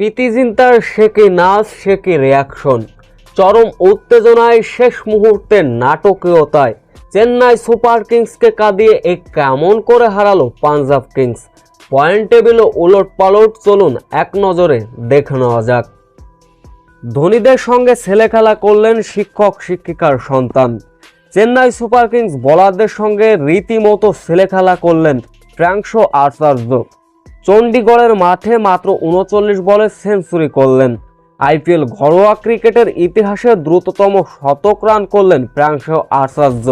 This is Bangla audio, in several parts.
প্রীতিজিন্তার শেকে নাচ শেকে রিয়াকশন চরম উত্তেজনায় শেষ মুহূর্তে নাটকীয়তায়। চেন্নাই সুপার কিংসকে কাঁদিয়ে এক কেমন করে হারালো পাঞ্জাব কিংস? পয়েন্ট টেবিলে উলট পালট চলুন এক নজরে দেখে নেওয়া যাক। ধোনিদের সঙ্গে ছেলে খেলা করলেন শিক্ষক, শিক্ষিকার সন্তান। চেন্নাই সুপার কিংস বোলারদের সঙ্গে রীতিমতো ছেলে খেলা করলেন ফ্র্যাঙ্কশো আচার্য চণ্ডীগড়ের মাঠে মাত্র উনচল্লিশ বলে সেঞ্চুরি করলেন। আইপিএল ঘরোয়া ক্রিকেটের ইতিহাসে দ্রুততম শতক রান করলেন প্রাংশ আচার্য।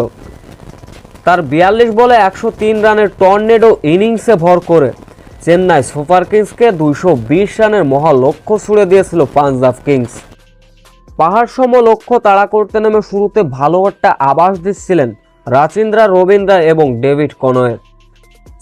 তার বিয়াল্লিশ বলে একশো তিন রানের টর্নেডো ইনিংসে ভর করে চেন্নাই সুপার কিংসকে দুইশো বিশ রানের মহা লক্ষ্য ছুড়ে দিয়েছিল পাঞ্জাব কিংস। পাহাড় সম লক্ষ্য তাড়া করতে নেমে শুরুতে ভালো একটা আভাস দিচ্ছিলেন রাচিন্দ্রা রবীন্দ্রা এবং ডেভিড কনয়ের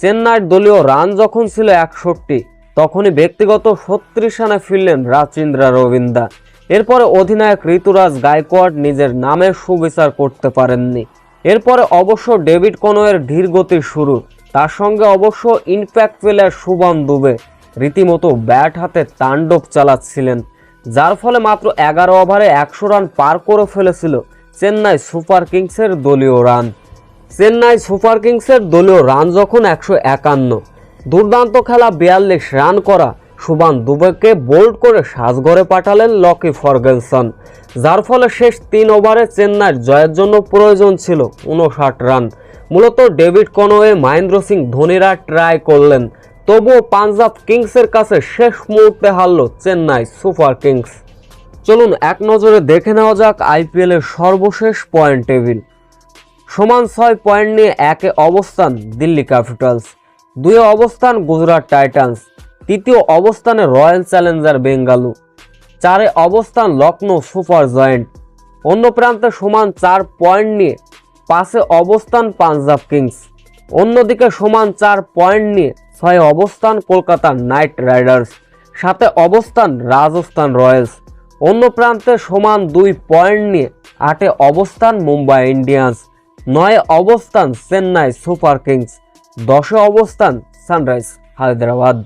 চেন্নাইয়ের দলীয় রান যখন ছিল একষট্টি, তখনই ব্যক্তিগত ছত্রিশ রানে ফিরলেন রাচিন্দ্রা রবীন্দ্রা এরপরে অধিনায়ক ঋতুরাজ গায়কোয়াড নিজের নামের সুবিচার করতে পারেননি। এরপরে অবশ্য ডেভিড কনয়ের ধীর গতির শুরু। তার সঙ্গে অবশ্য ইনপ্যাক্ট প্লেয়ার শুভম দুবে রীতিমতো ব্যাট হাতে তাণ্ডব চালাচ্ছিলেন, যার ফলে মাত্র এগারো ওভারে একশো রান পার করে ফেলেছিল চেন্নাই সুপার কিংসের দলীয় রান। চেন্নাই সুপার কিংসের দলীয় রান যখন একশো একান্ন, দুর্দান্ত খেলা বিয়াল্লিশ রান করা সুবান দুবেকে বোল্ড করে সাজঘরে পাঠালেন লকি ফার্গুসন, যার ফলে শেষ তিন ওভারে চেন্নাইয়ের জয়ের জন্য প্রয়োজন ছিল উনষাট রান। মূলত ডেভিড কনওয়ে, মহেন্দ্র সিং ধোনিরা ট্রাই করলেন, তবুও পাঞ্জাব কিংসের কাছে শেষ মুহূর্তে হারল চেন্নাই সুপার কিংস। চলুন এক নজরে দেখে নেওয়া যাক আইপিএলের সর্বশেষ পয়েন্ট টেবিল। সমান ছয় পয়েন্ট নিয়ে একে অবস্থান দিল্লি ক্যাপিটালস, দুয়ে অবস্থান গুজরাট টাইটান্স, তৃতীয় অবস্থানে রয়্যাল চ্যালেঞ্জার বেঙ্গালু, চারে অবস্থান লখনৌ সুপার জয়েন্ট। অন্য প্রান্তে সমান চার পয়েন্ট নিয়ে পাশে অবস্থান পাঞ্জাব কিংস, অন্যদিকে সমান চার পয়েন্ট নিয়ে ছয় অবস্থান কলকাতা নাইট রাইডার্স সাথে অবস্থান রাজস্থান রয়্যালস, অন্য প্রান্তে সমান দুই পয়েন্ট নিয়ে আটে অবস্থান মুম্বাই ইন্ডিয়ান্স। নয়ে অবস্থান চেন্নাই সুপার কিংস দশে অবস্থান সানরাইজ হায়দ্রাবাদ।